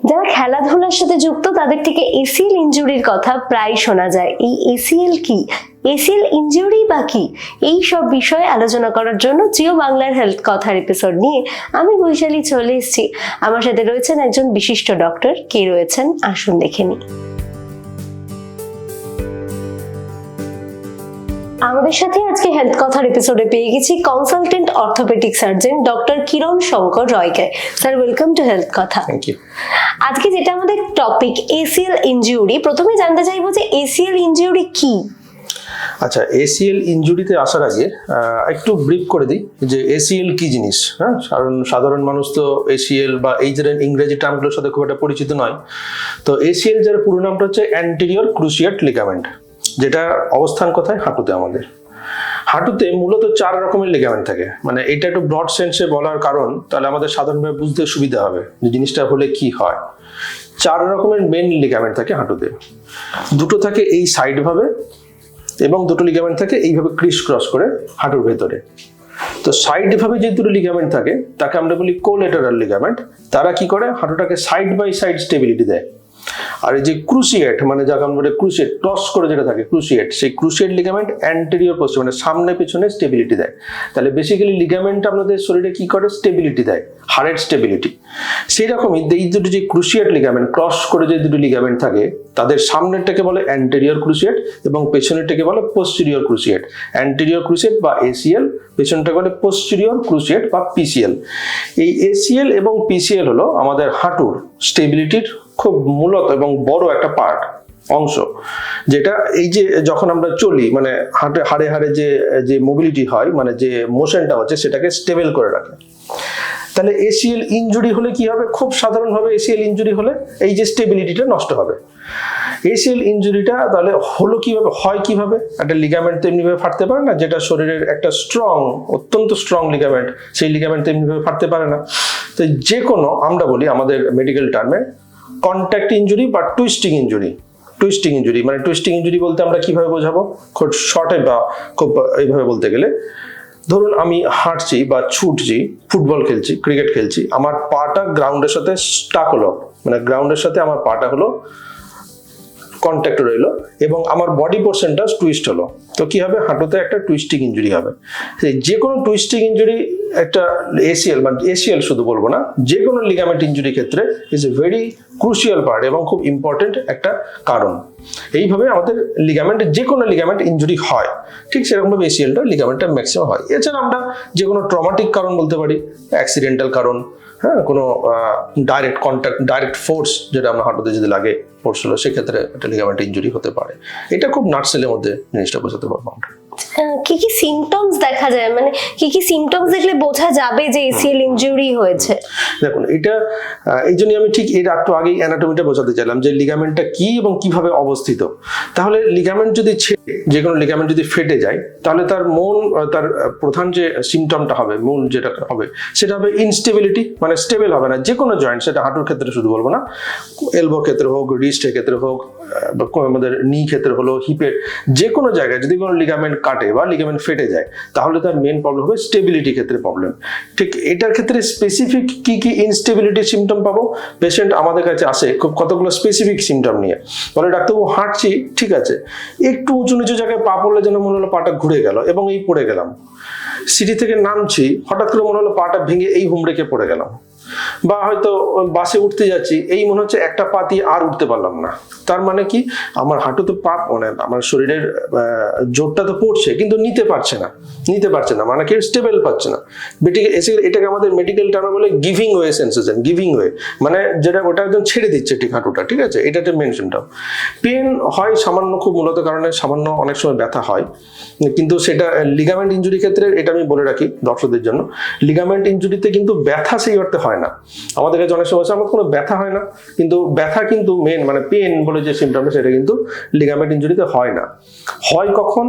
যারা খেলাধুলার সাথে যুক্ত, তাদের থেকে এসিএল ইঞ্জুরির কথা প্রায় শোনা যায়। এই এসিএল কি? এসিএল ইঞ্জুরি বা কি? এই সব বিষয়ে আলোচনা করার জন্য জিও বাংলার হেলথ কথার এপিসোড নিয়ে আমি বৈশালী চলে এসেছি। আমার সাথে রয়েছেন একজন বিশিষ্ট ডক্টর কে রয়েছেন? আসুন দেখে নিই। আমাদের সাথে আজকে হেলথ কথার এপিসোডে পেয়ে গেছি consultant orthopaedic surgeon doctor Kiran Shankar রয়কে। Sir welcome to health Katha. Thank you আজকে যেটা আমাদের টপিক এসিএল ইনজিউরি প্রথমে জানতে চাইব যে এসিএল ইনজিউরি কি? আচ্ছা এসিএল ইনজুরিতে আসার আগে একটু ব্রিফ করে দিই যে এসিএল কি জিনিস হ্যাঁ? কারণ সাধারণ মানুষ তো এসিএল বা এই যে ইংরেজি টার্মগুলোর সাথে খুব একটা পরিচিত নয়। তো এসিএল যার পুরো নামটা হচ্ছে অ্যান্টেরিয়র ক্রুশিয়াট লিগামেন্ট যেটা অবস্থান কোথায়? হাঁটুতে আমাদের। হাঁটুতে মূলত চার রকমের লিগামেন্ট থাকে। মানে এটা একটু ব্রড সেন্সে বলার কারণ, তাহলে আমাদের সাধারণভাবে বুঝতে সুবিধা হবে যে জিনিসটা হলে কি হয়। চার রকমের মেন লিগামেন্ট থাকে হাঁটুতে। দুটো থাকে এই সাইড ভাবে এবং দুটো লিগামেন্ট থাকে এইভাবে ক্রিস ক্রস করে হাঁটুর ভেতরে। তো সাইড ভাবে যে দুটো লিগামেন্ট থাকে, তাকে আমরা বলি কোলেটারাল লিগামেন্ট তারা কি করে? হাঁটুটাকে সাইড বাই সাইড স্টেবিলিটি দেয়। আর এই যে ক্রুশিয়েট মানে যাকে আমরা বলি ক্রুশিয়েট ক্রস করে যেটা থাকে ক্রুশিয়েট সেই ক্রুশিয়েট লিগামেন্ট অ্যান্টেরিয়র পোস্ট মানে সামনে পেছনে স্টেবিলিটি দেয়। তাহলে বেসিক্যালি লিগামেন্ট আমাদের শরীরে কি করে? স্টেবিলিটি দেয়, হাড়ের স্টেবিলিটি সেই রকমই এই দুটো যে ক্রুশিয়েট লিগামেন্ট ক্রস করে যে দুটো লিগামেন্ট থাকে, তাদের সামনেরটাকে বলে অ্যান্টেরিয়র ক্রুশিয়েট এবং পেছনেরটাকে বলে পোস্টেরিয়র ক্রুশিয়েট অ্যান্টেরিয়র ক্রুশিয়েট বা এসিএল পেছনটাকে বলে পোস্টেরিয়র ক্রুশিয়েট বা পিসিএল এই এসিএল এবং পিসিএল হলো আমাদের হাঁটুর স্টেবিলিটির খুব মূলত এবং বড় একটা পার্ট, অংশ, যেটা এই যে যখন আমরা চলি মানে হাঁটে, হাড়ে হাড়ে যে যে মোবিলিটি হয় মানে যে মোশনটা হচ্ছে, সেটাকে স্টেবল করে রাখে। তাহলে এসিএল ইনজুরি হলে কি হবে? খুব সাধারণভাবে এসিএল ইনজুরি হলে এই যে স্টেবিলিটিটা নষ্ট হবে। এসিএল ইনজুরিটা তাহলে হলো কীভাবে, হয় কীভাবে? একটা লিগামেন্ট তো এমনিভাবে ফাটতে পারে না, যেটা শরীরের একটা স্ট্রং অত্যন্ত স্ট্রং লিগামেন্ট সেই লিগামেন্ট তো এমনিভাবে ফাটতে পারে না। তো যে কোনো, আমরা বলি আমাদের মেডিকেল টার্মে কন্ট্যাক্ট ইনজুরি বা টুইস্টিং ইঞ্জুরি টুইস্টিং ইঞ্জুরি মানে টুইস্টিং ইঞ্জুরি বলতে আমরা কীভাবে বোঝাবো? খুব শর্টে বা খুব এইভাবে বলতে গেলে। ধরুন আমি হাঁটছি বা ছুটছি, ফুটবল খেলছি ক্রিকেট খেলছি, আমার পাটা গ্রাউন্ডের সাথে স্টাক হলো। মানে গ্রাউন্ডের সাথে আমার পাটা হলো কন্ট্যাক্ট রইল এবং আমার বডি পোর্শনটা টুইস্ট হলো। তো কি হবে? হাঁটুতে একটা টুইস্টিং ইঞ্জুরি হবে। যে কোনো টুইস্টিং ইঞ্জুরি একটা এসিএল মানে এসিএল শুধু বলব না যে কোনো লিগামেন্ট ইঞ্জুরি ক্ষেত্রে is a very crucial part এবং খুব ইম্পর্টেন্ট একটা কারণ। এইভাবে আমাদের লিগামেন্ট যে কোনো লিগামেন্ট ইঞ্জুরি হয়, ঠিক সেরকমভাবে এসিএলটা লিগামেন্টটা ম্যাক্সিমাম হয়। এছাড়া আমরা যে কোনো ট্রমাটিক কারণ বলতে পারি অ্যাক্সিডেন্টাল কারণ হ্যাঁ কোনো ডাইরেক্ট কন্ট্যাক্ট ডাইরেক্ট ফোর্স যেটা আমরা হাঁটুতে যদি লাগে হলো সেক্ষেত্রে একটা লিগামেন্ট ইঞ্জুরি হতে পারে। এটা খুব নার্সেলের মধ্যে জিনিসটা বোঝাতে পারব আমরা। কি কি সিমটমস দেখা যায়? মানে কি কি সিমটমস দেখলে বোঝা যাবে যে এসিএল ইনজুরি হয়েছে? দেখুন এটা এই জন্যই আমি ঠিক এর একটু আগেই অ্যানাটমিটা বোঝাতে চাইলাম যে লিগামেন্টটা কি এবং কীভাবে অবস্থিত। তাহলে লিগামেন্ট যদি ছেড়ে যে কোনো লিগামেন্ট যদি ফেটে যায় তাহলে তার মূল তার প্রধান যে সিমটমটা হবে মূল যেটা হবে সেটা হবে ইনস্টেবিলিটি মানে স্টেবল হবে না। যে কোনো জয়েন্ট সেটা হাঁটুর ক্ষেত্রে শুধু বলব না এলবো ক্ষেত্রে হোক রিস্টের ক্ষেত্রে হোক, বা আমাদের নি ক্ষেত্রে হলো হিপের যে কোনো জায়গায় যদি কোনো লিগামেন্ট কাটে বা লিগামেন্ট ফেটে যায়, তাহলে তার মেন প্রবলেম হবে স্টেবিলিটি ক্ষেত্রে প্রবলেম ঠিক এটার ক্ষেত্রে স্পেসিফিক কি কি ইনস্টেবিলিটি সিমটম পাবো? পেশেন্ট আমাদের কাছে আসে, খুব কতগুলো স্পেসিফিক সিমটম নিয়ে। বলে, ডাক্তারবাবু, হাঁটছি, ঠিক আছে। একটু উঁচু নিচু জায়গায় পা পড়লে যেন মনে হলো পাটা ঘুরে গেল এবং এই পড়ে গেলাম। সিঁড়ি থেকে নামছি, হঠাৎ করে মনে হলো পাটা ভেঙে এই হুমড়েকে পড়ে গেলাম। বা হয়তো বাসে উঠতে যাচ্ছি, এই মনে হচ্ছে একটা পা দিয়ে আর উঠতে পারলাম না। তার মানে কি? আমার হাঁটু তো পা মানে আমার শরীরের জোরটা তো পড়ছে, কিন্তু নিতে পারছে না, নিতে পারছে না মানে কি স্টেবল পাচ্ছে না। এটাকে আমাদের মেডিকেল টার্মে বলে giving way sensation giving way মানে যেটা ওটা একদম ছেড়ে দিচ্ছে ঠিক হাঁটুটা, ঠিক আছে? এটাতে মেনশনটা পেন হয় সামান্য, খুব মূলত কারণে সামান্য অনেক সময় ব্যথা হয়, কিন্তু সেটা লিগামেন্ট ইঞ্জুরি ক্ষেত্রে এটা আমি বলে রাখি দর্শকদের জন্য। লিগামেন্ট ইঞ্জুরিতে কিন্তু ব্যথা সেই অর্থে হয় না। আমাদের কাছে অনেক সময় আছে, আমার কোনো ব্যথা হয় না কিন্তু ব্যথা কিন্তু মেন মানে পেন বলে যে সিমটমটা সেটা কিন্তু লিগামেন্ট ইঞ্জুরিতে হয় না। হয় কখন?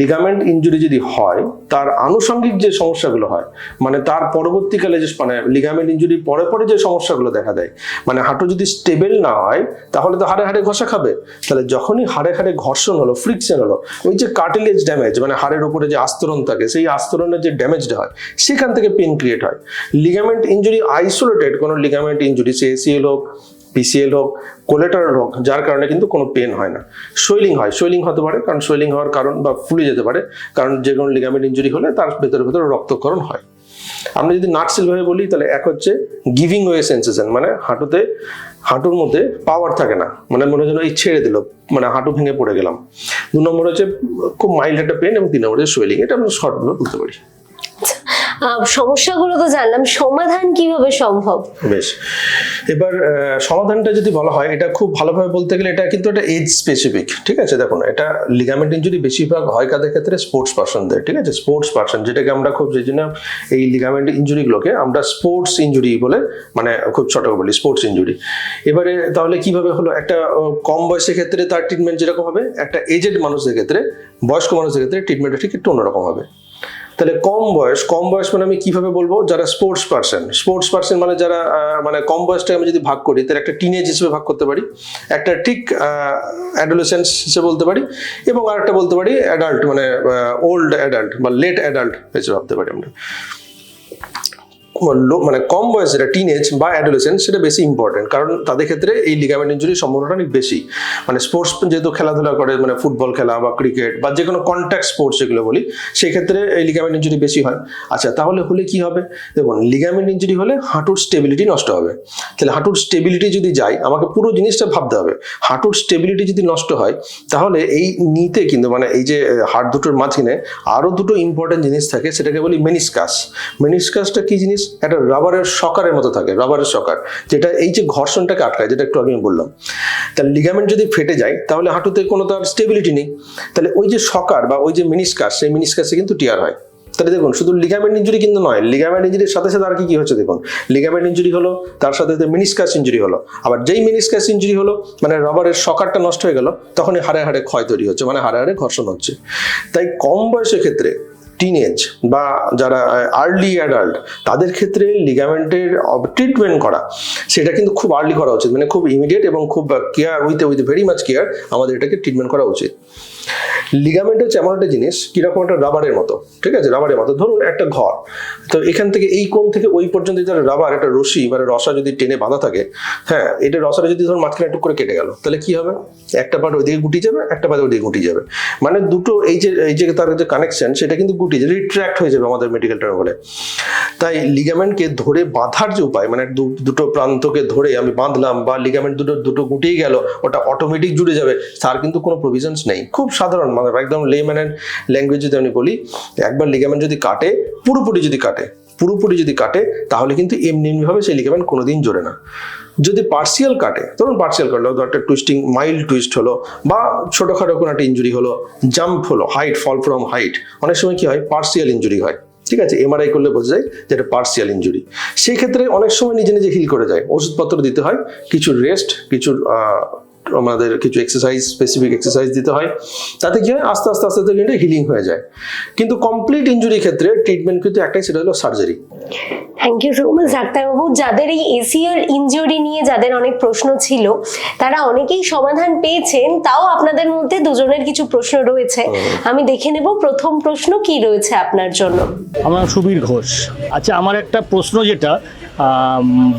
লিগামেন্ট ইনজুরি যদি হয় তার আনুষঙ্গিক যে সমস্যাগুলো হয় মানে তার পরবর্তীকালে যে মানে লিগামেন্ট ইঞ্জুরি পরে পরে যে সমস্যাগুলো দেখা দেয় মানে হাঁটু যদি স্টেবল না হয় তাহলে তো হাড়ে হাড়ে ঘষা খাবে। তাহলে যখনই হাড়ে হাড়ে ঘর্ষণ হলো ফ্রিকশন হলো ওই যে কার্টিলেজ ড্যামেজ মানে হাড়ের উপরে যে আস্তরণ থাকে সেই আস্তরণের যে ড্যামেজটা হয় সেখান থেকে পেন ক্রিয়েট হয়। লিগামেন্ট ইনজুরি আইসোলেটেড কোনো লিগামেন্ট ইনজুরি সে এসিএল হোক পিসিএল হোক কোলেটারাল হোক যার কারণে কিন্তু কোনো পেন হয় না। সোয়েলিং হয় সোয়েলিং হতে পারে কারণ সোয়েলিং হওয়ার কারণ বা ফুলে যেতে পারে কারণ যে কোনো লিগামেন্ট ইনজুরি হলে তার ভেতরে ভেতরে রক্তকরণ হয়। আমরা যদি নাটসেল ভাবে বলি তাহলে এক হচ্ছে গিভিং ওয়ে সেন্সেশন মানে হাঁটুতে হাঁটুর মধ্যে পাওয়ার থাকে না। মানে মনে যেন এই ছেড়ে দিল মানে হাঁটু ভেঙে পড়ে গেলাম। দু নম্বর হচ্ছে খুব মাইল্ড একটা পেন এবং তিন নম্বর হচ্ছে সোয়েলিং। এটা আমরা শর্টভাবে বলতে পারি। আহ, সমস্যাগুলো তো জানলাম, সমাধান কীভাবে সম্ভব? বেশ। এবার সমাধানটা যদি বলা হয়, এটা খুব ভালোভাবে বলতে গেলে এটা কিন্তু একটা এজ স্পেসিফিক ঠিক আছে? দেখুন, এটা লিগামেন্ট ইঞ্জুরি বেশিরভাগ হয় কাদের ক্ষেত্রে স্পোর্টস পার্সনদের ঠিক আছে? স্পোর্টস পার্সন যেটাকে আমরা খুব যে জন্য এই লিগামেন্ট ইঞ্জুরিগুলোকে আমরা স্পোর্টস ইঞ্জুরি বলে মানে খুব ছোট বলি স্পোর্টস ইঞ্জুরি এবারে তাহলে কীভাবে হলো? একটা কম বয়সের ক্ষেত্রে তার ট্রিটমেন্ট যেরকম হবে, একটা এজেড মানুষদের ক্ষেত্রে, বয়স্ক মানুষদের ক্ষেত্রে ট্রিটমেন্টটা ঠিক একটু অন্যরকম হবে। তাহলে কম বয়স কম বয়স মানে আমি কীভাবে বলব? যারা স্পোর্টস পার্সন স্পোর্টস পার্সন মানে যারা মানে কম বয়সটাকে আমি যদি ভাগ করি, তাহলে একটা টিনেজ হিসেবে ভাগ করতে পারি, একটা ঠিক অ্যাডোলেসেন্স হিসেবে বলতে পারি, এবং আরেকটা বলতে পারি অ্যাডাল্ট মানে ওল্ড অ্যাডাল্ট বা লেট অ্যাডাল্ট হিসেবে ভাবতে পারি আমরা। মানে কম বয়স যেটা টিনেজ বা অ্যাডোলেসেন্স সেটা বেশি ইম্পর্টেন্ট কারণ তাদের ক্ষেত্রে এই লিগামেন্ট ইঞ্জুরির সম্ভাবনাটা অনেক বেশি। মানে স্পোর্টস যেহেতু খেলাধুলা করে মানে ফুটবল খেলা বা ক্রিকেট বা যে কোনো কন্ট্যাক্ট স্পোর্টস যেগুলো বলি সেই ক্ষেত্রে এই লিগামেন্ট ইঞ্জুরি বেশি হয়। আচ্ছা তাহলে হলে কি হবে? দেখুন লিগামেন্ট ইঞ্জুরি হলে হাঁটুর স্টেবিলিটি নষ্ট হবে। তাহলে হাঁটুর স্টেবিলিটি যদি যায়, আমাকে পুরো জিনিসটা ভাবতে হবে। হাঁটুর স্টেবিলিটি যদি নষ্ট হয়, তাহলে এই নিতে কিন্তু মানে এই যে হাড় দুটোর মাঝখানে আরও দুটো ইম্পর্টেন্ট জিনিস থাকে, সেটাকে বলি মেনিসকাস মেনিসকাসটা কি জিনিস? একটা রাবারের সকারের মতো থাকে রাবারের সকার, যেটা এই যে ঘর্ষণটাকে আটকায়, যেটা একটু আগে আমি বললাম। তাহলে লিগামেন্ট যদি ফেটে যায়, তাহলে হাঁটুতে কোনো তার স্টেবিলিটি নেই। তাহলে ওই যে সকার বা ওই যে মিনিসকাস সেই মিনিসকাসে কিন্তু টিয়ার হয়। তাহলে দেখুন, শুধু লিগামেন্ট ইঞ্জুরি কিন্তু নয় লিগামেন্ট ইঞ্জুরির সাথে সাথে আর কি কি হচ্ছে দেখুন? লিগামেন্ট ইঞ্জুরি হলো, তার সাথে সাথে মিনিসকাস ইঞ্জুরি হলো। আবার যেই মিনিসকাস ইঞ্জুরি হলো মানে রবারের সকারটা নষ্ট হয়ে গেল, তখনই হাড়ে হাড়ে ক্ষয় তৈরি হচ্ছে মানে হাড়ে হাড়ে ঘর্ষণ হচ্ছে। তাই কম বয়সের ক্ষেত্রে টিনেজ বা যারা আর্লি অ্যাডাল্ট তাদের ক্ষেত্রে লিগামেন্টের ট্রিটমেন্ট করা, সেটা কিন্তু খুব আর্লি করা উচিত। মানে খুব ইমিডিয়েট এবং খুব care with with very much care আমাদের এটাকে ট্রিটমেন্ট করা উচিত। লিগামেন্ট হচ্ছে এমন একটা জিনিস, কীরকম একটা রাবারের মতো, ঠিক আছে? রাবারের মতো। ধরুন একটা ঘর, তো এখান থেকে এই কোণ থেকে ওই পর্যন্ত যারা রাবার একটা রশি মানে রসা যদি টেনে বাঁধা থাকে হ্যাঁ এটা রসাটা যদি ধরুন মাঝখানে একটু করে কেটে গেল, তাহলে কি হবে? একটা পার্ট ওইদিকে গুটি যাবে, একটা পার্ট ওইদিকে গুটি যাবে। মানে দুটো এই যে এই যে তার যে কানেকশন সেটা কিন্তু গুটি যাবে রিট্র্যাক্ট হয়ে যাবে আমাদের মেডিকেল টার্ম বলে তাই লিগামেন্টকে ধরে বাঁধার যে উপায় মানে দুটো প্রান্তকে ধরে আমি বাঁধলাম বা লিগামেন্ট দুটো দুটো গুটিয়ে গেল, ওটা অটোমেটিক জুড়ে যাবে, তার কিন্তু কোনো প্রভিশনস নেই। খুব সাধারণ মানে একদম লেম্যান্ড ল্যাঙ্গুয়েজ যদি আমি বলি, একবার লিগামেন্ট যদি কাটে, পুরোপুরি যদি কাটে পুরোপুরি যদি কাটে, তাহলে কিন্তু এমনি এমনিভাবে সেই লিগামেন্ট কোনোদিন জোরে না। যদি পার্সিয়াল কাটে, ধরুন পার্সিয়াল কাটলো, ধর একটা টুইস্টিং মাইল্ড টুইস্ট হলো, বা ছোটোখাটো কোনো একটা ইঞ্জুরি হলো জাম্প হলো হাইট ফল ফ্রম হাইট অনেক সময় কি হয় পার্সিয়াল ইঞ্জুরি হয়। ঠিক আছে? এমআরআই করলে বোঝা যায় যে এটা পার্সিয়াল ইঞ্জুরি সেই ক্ষেত্রে অনেক সময় নিজে নিজে হিল করে যায়। ওষুধপত্র দিতে হয়, কিছু রেস্ট কিছু আমাদের কিছু এক্সারসাইজ স্পেসিফিক এক্সারসাইজ দিতে হয়। তাতে কি হয়? আস্তে আস্তে আস্তে আস্তে কিন্তু হিলিং হয়ে যায়। কিন্তু কমপ্লিট ইঞ্জুরি ক্ষেত্রে ট্রিটমেন্ট কিন্তু একটাই সেটা হলো surgery thank you so much ডাক্তারবাবু যাদের এই এসিএল ইনজুরি নিয়ে যাদের অনেক প্রশ্ন ছিল তারা অনেকেই সমাধান পেয়েছেন তাও আপনাদের মধ্যে দুজনের কিছু প্রশ্ন রয়েছে। আমি দেখে নেব প্রথম প্রশ্ন কি রয়েছে আপনার জন্য। আমার সুবীর ঘোষ। আচ্ছা আমার একটা প্রশ্ন যেটা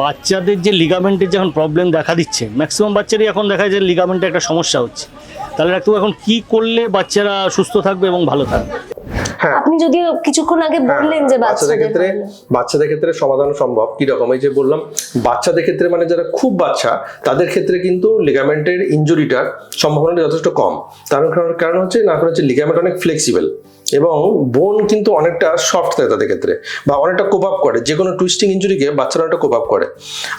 বাচ্চাদের যে লিগামেন্টের যখন প্রবলেম দেখা দিচ্ছে ম্যাক্সিমাম বাচ্চারই এখন দেখা যায় লিগামেন্টে একটা সমস্যা হচ্ছে। তাহলে ডাক্তারবাবু, এখন কি করলে বাচ্চারা সুস্থ থাকবে এবং ভালো থাকবে? আপনি যদিও কিছুক্ষণ আগে বললেন যে বাচ্চাদের ক্ষেত্রে বাচ্চাদের ক্ষেত্রে সমাধান সম্ভব। কি রকম? এই যে বললাম বাচ্চাদের ক্ষেত্রে মানে যারা খুব বাচ্চা তাদের ক্ষেত্রে কিন্তু লিগামেন্টের ইনজুরিটার সম্ভাবনাটা যথেষ্ট কম। তার কারণ কারণ হচ্ছে না কারণ হচ্ছে লিগামেন্ট অনেক ফ্লেক্সিবল এবং বোন কিন্তু অনেকটা সফট থাকে তাদের ক্ষেত্রে বা অনেকটা কোপ আপ করে। যে কোনো টুইস্টিং ইঞ্জুরিকে বাচ্চারা অনেকটা কোপ আপ করে।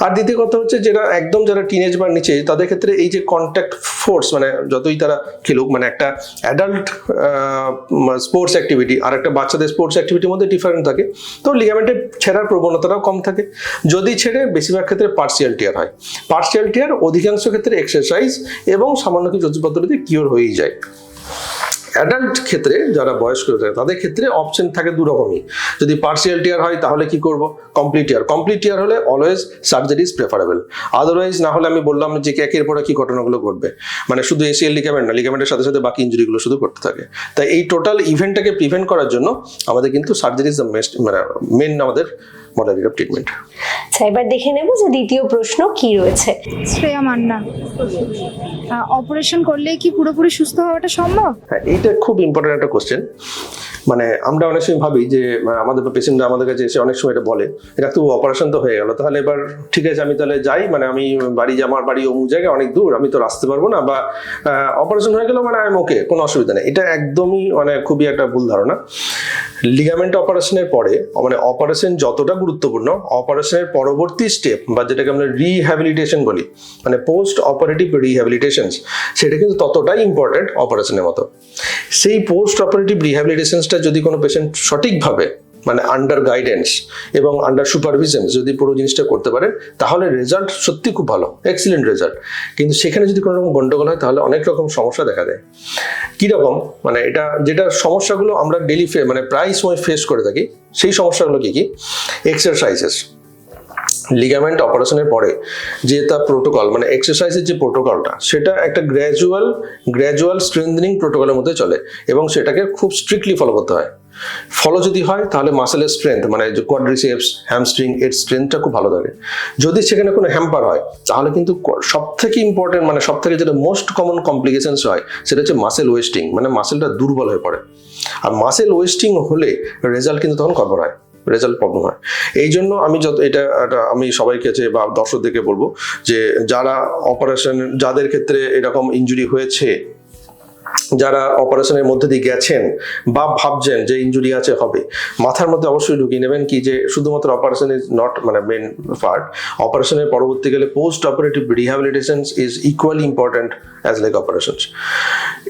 আর দ্বিতীয় কথা হচ্ছে যেটা একদম যারা টিনেজ বা নিচে তাদের ক্ষেত্রে এই যে কন্ট্যাক্ট ফোর্স মানে যতই তারা খেলুক মানে একটা অ্যাডাল্ট স্পোর্টস অ্যাক্টিভিটি আর একটা বাচ্চাদের স্পোর্টস অ্যাক্টিভিটির মধ্যে ডিফারেন্ট থাকে। তো লিগামেন্টের ছেঁড়ার প্রবণতাটাও কম থাকে। যদি ছেড়ে, বেশিরভাগ ক্ষেত্রে পার্সিয়াল টিয়ার হয়। পার্সিয়াল টিয়ার অধিকাংশ ক্ষেত্রে এক্সারসাইজ এবং সামান্য কিছু ওষুধপত্র দিয়ে কিওর হয়েই যায়। অ্যাডাল্ট ক্ষেত্রে যারা বয়স্ক থাকে তাদের ক্ষেত্রে অপশন থাকে দু রকমই। যদি পার্সিয়াল টিয়ার হয়, তাহলে কি করব? কমপ্লিট টিয়ার কমপ্লিট টিয়ার হলে always surgery is preferable otherwise না হলে আমি বললাম যে একের পরে কি ঘটনাগুলো ঘটবে। মানে শুধু এসিএল লিগামেন্ট না লিগামেন্টের সাথে সাথে বাকি ইঞ্জুরিগুলো শুধু করতে থাকে। তাই এই টোটাল ইভেন্টটাকে প্রিভেন্ট করার জন্য আমাদের কিন্তু সার্জারি ইজ দ্য মেস্ট মানে মেন আমাদের মডালিটি অফ ট্রিটমেন্ট আচ্ছা এবার দেখে নেব যে দ্বিতীয় প্রশ্ন কি রয়েছে। শ্রেয়া মান্না অপারেশন করলে কি পুরোপুরি সুস্থ হওয়াটা সম্ভব? হ্যাঁ এইটা খুব ইম্পর্টেন্ট একটা কোশ্চেন মানে আমরা অনেক সময় ভাবি যে আহ, আমাদের পেশেন্টরা আমাদের কাছে এসে অনেক সময় এটা বলে এটা তো অপারেশন তো হয়ে গেল তাহলে এবার ঠিক আছে আমি তাহলে যাই মানে আমি বাড়ি যে আমার বাড়ি অমুক জায়গায় অনেক দূর আমি তো আসতে পারব না বা অপারেশন হয়ে গেল মানে আমি ওকে কোনো অসুবিধা নেই। এটা একদমই মানে খুবই একটা ভুল ধারণা। লিগামেন্ট অপারেশনের পরে মানে অপারেশন যতটা গুরুত্বপূর্ণ অপারেশনের পরবর্তী স্টেপ বা যেটাকে আমরা রিহ্যাবিলিটেশন বলি মানে পোস্ট অপারেটিভ রিহ্যাবিলিটেশন সেটা কিন্তু ততটাই ইম্পর্টেন্ট অপারেশনের মতো। সেই পোস্ট অপারেটিভ রিহ্যাবিলিটেশনটা যদি কোনো পেশেন্ট সঠিকভাবে মানে আন্ডার গাইডেন্স এবং আন্ডার সুপারভিশন যদি পুরো জিনিসটা করতে পারে তাহলে রেজাল্ট সত্যি খুব ভালো এক্সিলেন্ট রেজাল্ট কিন্তু সেখানে যদি কোনো রকম গন্ডগোল হয়, তাহলে অনেক রকম সমস্যা দেখা দেয়। কীরকম মানে এটা, যেটা সমস্যাগুলো আমরা ডেলি ফে মানে প্রায় সময় ফেস করে থাকি, সেই সমস্যাগুলো কী কী? এক্সারসাইজেস লিগামেন্ট অপারেশনের পরে যে তার প্রোটোকল মানে এক্সারসাইজের যে প্রোটোকলটা সেটা একটা গ্র্যাজুয়াল গ্র্যাজুয়াল স্ট্রেংথেনিং প্রোটোকলের মধ্যে চলে এবং সেটাকে খুব স্ট্রিক্টলি ফলো করতে হয়। ফলো যদি হয়, তাহলে মাসেলের স্ট্রেংথ মানে কোয়াড্রিসেপস হ্যামস্ট্রিং এর স্ট্রেংথটা খুব ভালো থাকে। যদি সেখানে কোনো হ্যাম্পার হয়, তাহলে কিন্তু সব থেকে ইম্পর্টেন্ট মানে সব থেকে যেটা মোস্ট কমন কমপ্লিকেশনস হয়, সেটা হচ্ছে মাসেল ওয়েস্টিং মানে মাসেলটা দুর্বল হয়ে পড়ে। আর মাসেল ওয়েস্টিং হলে রেজাল্ট কিন্তু তখন গড়বড় হয় রেজাল্ট প্রবলেম হয়। এই জন্য আমি যত, এটা আমি সবাইকে কাছে বা দর্শকদেরকে বলব যে, যারা অপারেশন যাদের ক্ষেত্রে এরকম ইঞ্জুরি হয়েছে যারা অপারেশনের মধ্যে দিয়ে গেছেন বা ভাবছেন যে ইঞ্জুরি আছে, হবে। মাথার মধ্যে অবশ্যই ঢুকিয়ে নেবেন কি যে শুধুমাত্র অপারেশন ইজ নট মানে মেন পার্ট অপারেশনের পরবর্তীকালে post operative rehabilitation is equally important as like operations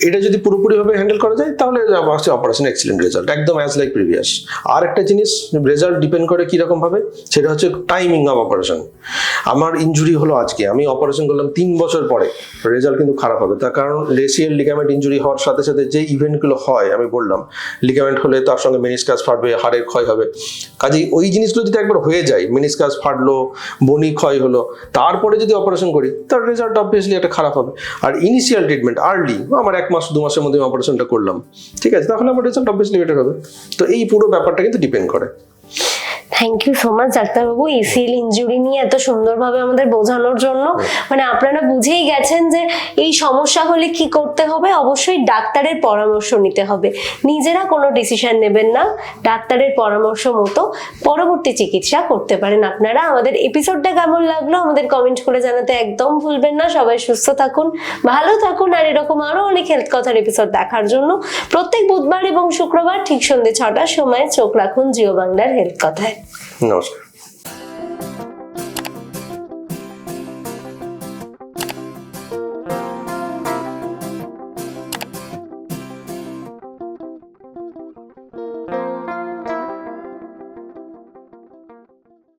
এটা যদি পুরোপুরিভাবে হ্যান্ডেল করা যায়, তাহলে হচ্ছে অপারেশন এক্সিলেন্ট রেজাল্ট একদম অ্যাজ লাইক প্রিভিয়াস আর একটা জিনিস রেজাল্ট ডিপেন্ড করে কীরকম ভাবে সেটা হচ্ছে টাইমিং অফ অপারেশন আমার ইনজুরি হলো আজকে, আমি অপারেশন করলাম তিন বছর পরে রেজাল্ট কিন্তু খারাপ হবে। তার কারণ লেসিয়াল লিগামেন্ট ইঞ্জুরি হওয়ার সাথে সাথে যে ইভেন্টগুলো হয়, আমি বললাম লিগামেন্ট হলে তার সঙ্গে মেনিসকাস ফাটবে হাড়ের ক্ষয় হবে। কাজেই ওই জিনিসগুলো যদি একবার হয়ে যায় মেনিসকাস ফাটলো বনি ক্ষয় হলো, তারপরে যদি অপারেশন করি, তার রেজাল্ট অবভিয়াসলি একটা খারাপ হবে। আর ইনিশিয়াল ট্রিটমেন্ট আর্লি আমার এক মাস, দু মাসের মধ্যে অপারেশনটা করলাম। ঠিক আছে? তাহলে আমার রেজাল্ট অবভিয়াসলি বেটার হবে। তো এই পুরো ব্যাপারটা কিন্তু ডিপেন্ড করে। থ্যাংক ইউ সো মাচ ডাক্তারবাবু। এসিএল ইনজুরি নিয়ে এত সুন্দরভাবে আমাদের বোঝানোর জন্য। মানে আপনারা বুঝেই গেছেন যে এই সমস্যা হলে কি করতে হবে? অবশ্যই ডাক্তারের পরামর্শ নিতে হবে। নিজেরা কোনো ডিসিশন নেবেন না। ডাক্তারের পরামর্শ মতো পরবর্তী চিকিৎসা করতে পারেন আপনারা। আমাদের এপিসোডটা কেমন লাগল আমাদের কমেন্ট করে জানাতে একদম ভুলবেন না। সবাই সুস্থ থাকুন, ভালো থাকুন আর এরকম আরও অনেক হেলথ কথার এপিসোড দেখার জন্য প্রত্যেক বুধবার এবং শুক্রবার ঠিক সন্ধ্যে ছটার সময় চোখ রাখুন জিও বাংলার হেলথ কথায়। No sé.